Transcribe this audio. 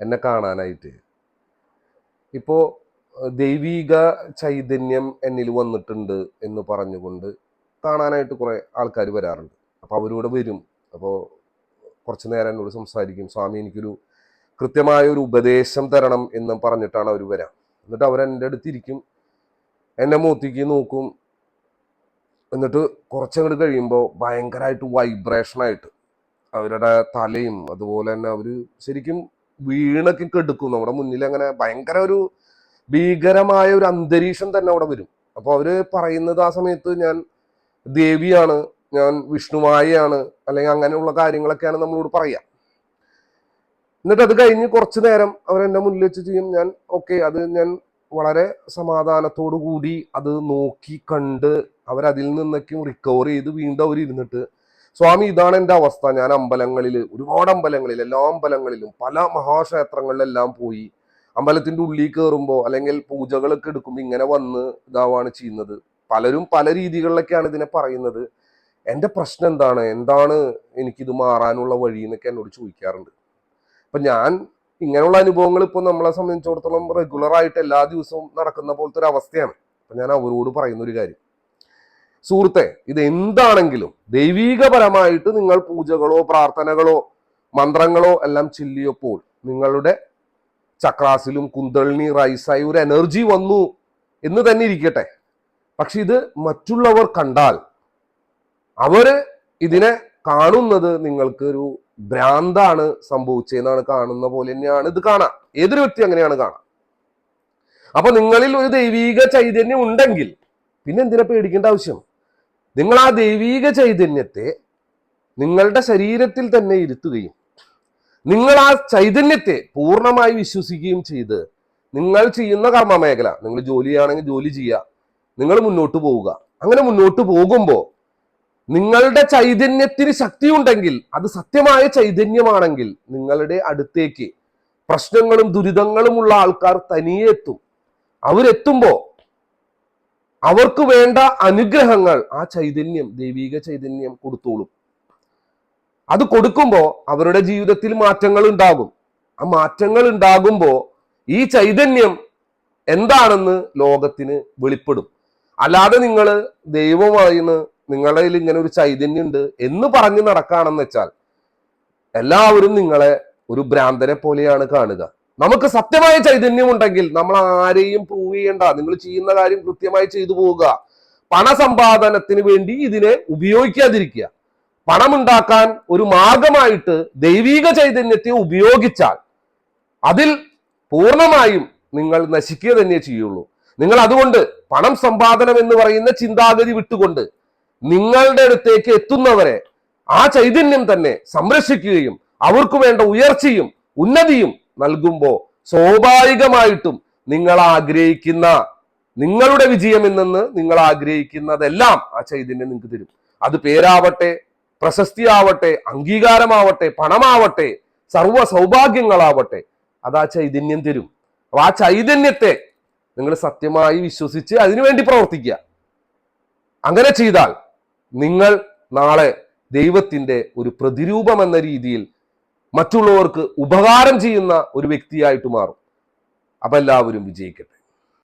എന്നെ കാണാനായിട്ട്. ഇപ്പോൾ ദൈവീക ചൈതന്യം എന്നിൽ വന്നിട്ടുണ്ട് എന്ന് പറഞ്ഞുകൊണ്ട് കാണാനായിട്ട് കുറേ ആൾക്കാർ വരാറുണ്ട്. അപ്പോൾ അവരൂടെ വരും. അപ്പോൾ കുറച്ച് നേരം എന്നോട് സംസാരിക്കും. സ്വാമി എനിക്കൊരു കൃത്യമായ ഒരു ഉപദേശം തരണം എന്ന് പറഞ്ഞിട്ടാണ് അവർ വരാം. എന്നിട്ട് അവരെന്റെ എന്റെ അടുത്തിരിക്കും എന്നെ മൂത്തിക്ക് നോക്കും. എന്നിട്ട് കുറച്ചങ്ങോട്ട് കഴിയുമ്പോൾ ഭയങ്കരമായിട്ട് വൈബ്രേഷനായിട്ട് അവരുടെ തലയും അതുപോലെ തന്നെ അവർ ശരിക്കും വീണൊക്കെ കെടുക്കും നമ്മുടെ മുന്നിൽ അങ്ങനെ ഭയങ്കര ഒരു ഭീകരമായ ഒരു അന്തരീക്ഷം തന്നെ അവിടെ വരും. അപ്പോൾ അവർ പറയുന്നത് ആ സമയത്ത് ഞാൻ ദേവിയാണ് ഞാൻ വിഷ്ണുമായയാണ് അല്ലെങ്കിൽ അങ്ങനെയുള്ള കാര്യങ്ങളൊക്കെയാണ് നമ്മളോട് പറയാ. എന്നിട്ട് അത് കഴിഞ്ഞ് കുറച്ചു നേരം അവർ എന്റെ മുന്നിൽ വെച്ച് ചെയ്യും. ഞാൻ ഓക്കെ അത് ഞാൻ വളരെ സമാധാനത്തോടു കൂടി അത് നോക്കി കണ്ട് അവരതിൽ നിന്നൊക്കെ റിക്കവർ ചെയ്ത് വീണ്ടും അവർ ഇരുന്നിട്ട് സ്വാമി ഇതാണ് എന്റെ അവസ്ഥ. ഞാൻ അമ്പലങ്ങളിൽ ഒരുപാട് അമ്പലങ്ങളിൽ എല്ലാ അമ്പലങ്ങളിലും പല മഹാക്ഷേത്രങ്ങളിലെല്ലാം പോയി അമ്പലത്തിന്റെ ഉള്ളിൽ കയറുമ്പോൾ അല്ലെങ്കിൽ പൂജകളൊക്കെ എടുക്കുമ്പോൾ ഇങ്ങനെ വന്ന് ഇതാവാണ് ചെയ്യുന്നത്. പലരും പല രീതികളിലൊക്കെയാണ് ഇതിനെ പറയുന്നത്. എന്റെ പ്രശ്നം എന്താണ്? എന്താണ് എനിക്കിത് മാറാനുള്ള വഴി എന്നൊക്കെ എന്നോട് ചോദിക്കാറുണ്ട്. അപ്പൊ ഞാൻ ഇങ്ങനെയുള്ള അനുഭവങ്ങൾ ഇപ്പൊ നമ്മളെ സംബന്ധിച്ചിടത്തോളം റെഗുലർ ആയിട്ട് എല്ലാ ദിവസവും നടക്കുന്ന പോലത്തെ ഒരു അവസ്ഥയാണ്. അപ്പൊ ഞാൻ അവരോട് പറയുന്ന ഒരു കാര്യം. സുഹൃത്തെ ഇത് എന്താണെങ്കിലും ദൈവീകപരമായിട്ട് നിങ്ങൾ പൂജകളോ പ്രാർത്ഥനകളോ മന്ത്രങ്ങളോ എല്ലാം ചൊല്ലിയപ്പോൾ നിങ്ങളുടെ ചക്രാസിലും കുന്തളിനി റൈസായി ഒരു എനർജി വന്നു എന്ന് തന്നെ ഇരിക്കട്ടെ. പക്ഷെ ഇത് മറ്റുള്ളവർ കണ്ടാൽ അവർ ഇതിനെ കാണുന്നത് നിങ്ങൾക്ക് ഒരു ഭ്രാന്താണ് സംഭവിച്ചതെന്നാണ് കാണുന്ന പോലെ തന്നെയാണ് ഇത് കാണാം. ഏതൊരു വ്യക്തി അങ്ങനെയാണ് കാണാം. അപ്പൊ നിങ്ങളിൽ ഒരു ദൈവീക ചൈതന്യം ഉണ്ടെങ്കിൽ പിന്നെ എന്തിനാ പേടിക്കേണ്ട ആവശ്യം? നിങ്ങൾ ആ ദൈവീക ചൈതന്യത്തെ നിങ്ങളുടെ ശരീരത്തിൽ തന്നെ ഇരുത്തുകയും നിങ്ങൾ ആ ചൈതന്യത്തെ പൂർണമായി വിശ്വസിക്കുകയും ചെയ്ത് നിങ്ങൾ ചെയ്യുന്ന കർമ്മ മേഖല നിങ്ങൾ ജോലിയാണെങ്കിൽ ജോലി ചെയ്യുക നിങ്ങൾ മുന്നോട്ട് പോവുക. അങ്ങനെ മുന്നോട്ട് പോകുമ്പോൾ നിങ്ങളുടെ ചൈതന്യത്തിന് ശക്തി ഉണ്ടെങ്കിൽ അത് സത്യമായ ചൈതന്യമാണെങ്കിൽ നിങ്ങളുടെ അടുത്തേക്ക് പ്രശ്നങ്ങളും ദുരിതങ്ങളും ഉള്ള ആൾക്കാർ തനിയെ എത്തും. അവരെത്തുമ്പോ അവർക്ക് വേണ്ട അനുഗ്രഹങ്ങൾ ആ ചൈതന്യം ദൈവിക ചൈതന്യം കൊടുത്തോളും. അത് കൊടുക്കുമ്പോൾ അവരുടെ ജീവിതത്തിൽ മാറ്റങ്ങൾ ഉണ്ടാകും. ആ മാറ്റങ്ങൾ ഉണ്ടാകുമ്പോൾ ഈ ചൈതന്യം എന്താണെന്ന് ലോകത്തിന് വെളിപ്പെടും. അല്ലാതെ നിങ്ങൾ ദൈവമായിന്ന് നിങ്ങളുടെ കയ്യിൽ ഇങ്ങനെ ഒരു ചൈതന്യം ഉണ്ട് എന്ന് പറഞ്ഞ് നടക്കുകയാണെന്ന് വെച്ചാൽ എല്ലാവരും നിങ്ങളെ ഒരു ഭ്രാന്തനെ പോലെയാണ് കാണുക. നമുക്ക് സത്യമായ ചൈതന്യം ഉണ്ടെങ്കിൽ നമ്മൾ ആരെയും പ്രൂവ് ചെയ്യണ്ട. നിങ്ങൾ ചെയ്യുന്ന കാര്യം കൃത്യമായി ചെയ്തു പോവുക. പണസമ്പാദനത്തിന് വേണ്ടി ഇതിനെ ഉപയോഗിക്കാതിരിക്കുക. പണമുണ്ടാക്കാൻ ഒരു മാർഗമായിട്ട് ദൈവീക ചൈതന്യത്തെ ഉപയോഗിച്ചാൽ അതിൽ പൂർണമായും നിങ്ങൾ നശിക്കുക തന്നെ ചെയ്യുള്ളൂ. നിങ്ങൾ അതുകൊണ്ട് പണം സമ്പാദനം എന്ന് പറയുന്ന ചിന്താഗതി വിട്ടുകൊണ്ട് നിങ്ങളുടെ അടുത്തേക്ക് എത്തുന്നവരെ ആ ചൈതന്യം തന്നെ സംരക്ഷിക്കുകയും അവർക്ക് വേണ്ട ഉയർച്ചയും ഉന്നതിയും നൽകുമ്പോൾ സ്വാഭാവികമായിട്ടും നിങ്ങൾ ആഗ്രഹിക്കുന്ന നിങ്ങളുടെ വിജയം എന്നെന്ന് നിങ്ങൾ ആഗ്രഹിക്കുന്നതെല്ലാം ആ ചൈതന്യം നിങ്ങൾക്ക് തരും. അത് പേരാവട്ടെ പ്രശസ്തിയാവട്ടെ അംഗീകാരമാവട്ടെ പണമാവട്ടെ സർവ സൗഭാഗ്യങ്ങളാവട്ടെ അത് ആ ചൈതന്യം തരും. അപ്പൊ ആ ചൈതന്യത്തെ നിങ്ങൾ സത്യമായി വിശ്വസിച്ച് അതിനുവേണ്ടി പ്രവർത്തിക്കുക. അങ്ങനെ ചെയ്താൽ നിങ്ങൾ നാളെ ദൈവത്തിന്റെ ഒരു പ്രതിരൂപം എന്ന രീതിയിൽ മറ്റുള്ളവർക്ക് ഉപകാരം ചെയ്യുന്ന ഒരു വ്യക്തിയായിട്ട് മാറും. അപ്പം എല്ലാവരും വിജയിക്കട്ടെ.